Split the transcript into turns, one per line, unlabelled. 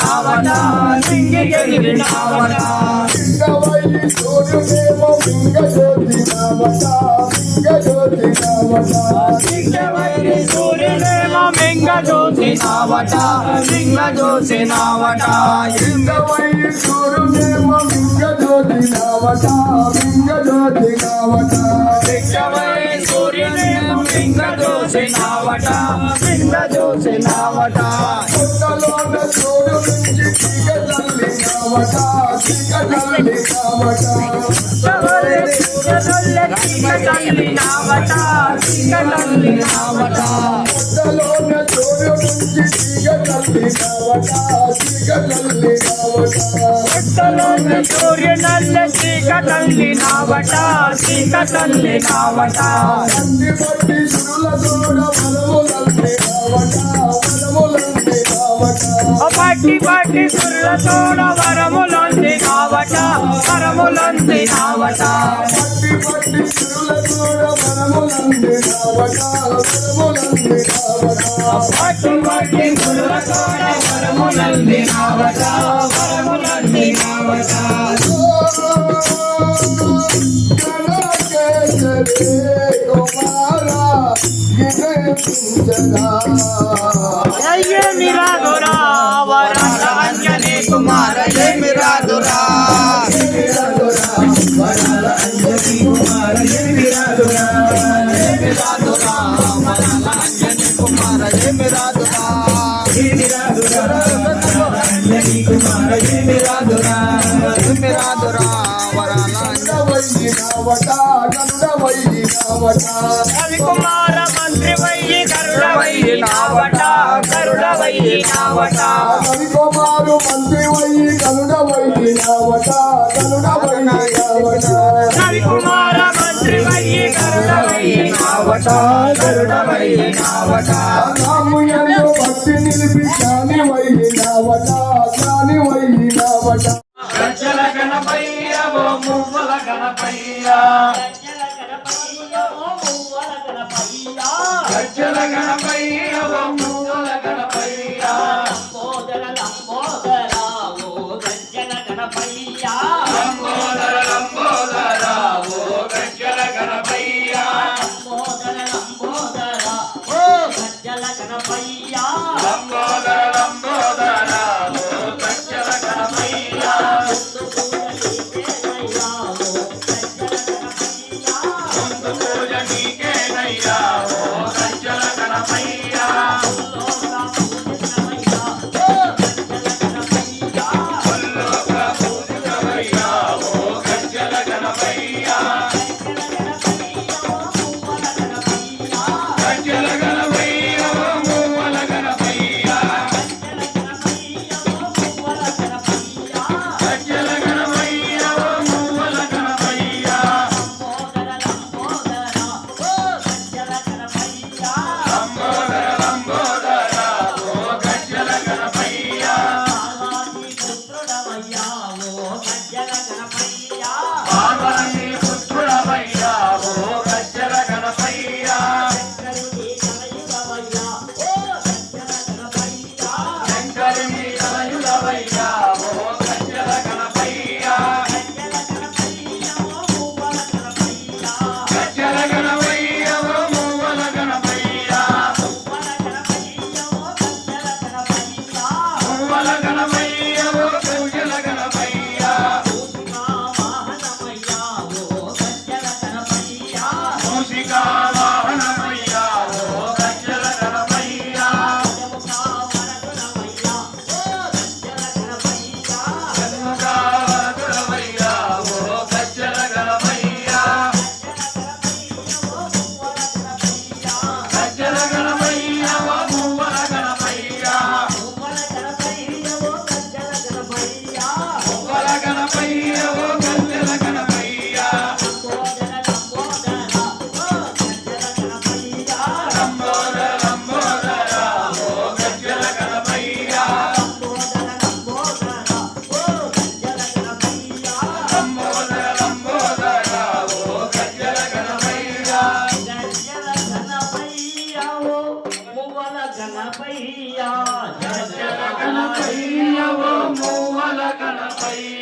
నావట సింగిగిరి నావట
లింగవై సూర్యుడేమో లింగ జ్యోతి నావట లింగ జ్యోతి నావట
సింగవైరి సూర్యుడేమో మింగ చూసి నావట మింగ చూసి నావట
లింగవై సూర్యుడేమో లింగ జ్యోతి నావట లింగ జ్యోతి నావట
సింగవైరి సూర్యుడేమో మింగ చూసి నావట మింగ చూసి నావట సూర్య నల్ల చీక తల్లి నావట. చీక తల్లి నావట
అన్ని సురుల తోడ బలములంది నావట నావట
పట్టి పట్టి సుర్ల తోడ వరములంది నావట వరములంది నావట.
పట్టి పట్టి సురుల తోడ బలములంది నావట బలములంది నావట
పట్టి పట్టి సుర్ల తోడ వరములంది నావట వరములంది నావట. అయ్య మిరాదురా వరాల అంజనే కుమార జయ మిరాదురా మిరాదురా వరాల అంజనే కుమార జయ మిరాదురా మిరాదురా వరాల రవి కుమార
భక్తి నిలిపి జ్ఞాని వయ్యి నావట జ్ఞాని వయ్యి నావట
గజ్జల గణపయ్య. ఓ. మువ్వల గణపయ్య. గజ్జల గణపయ్య ఓ మువ్వల గణపయ్య లంబోదర లంబోదర ఓ గజ్జల గణపయ్య లంబోదర లంబోదర గణపయ్య música. గణపయ్యా జయ గణపయ్య ఓ మూల గణపయ్య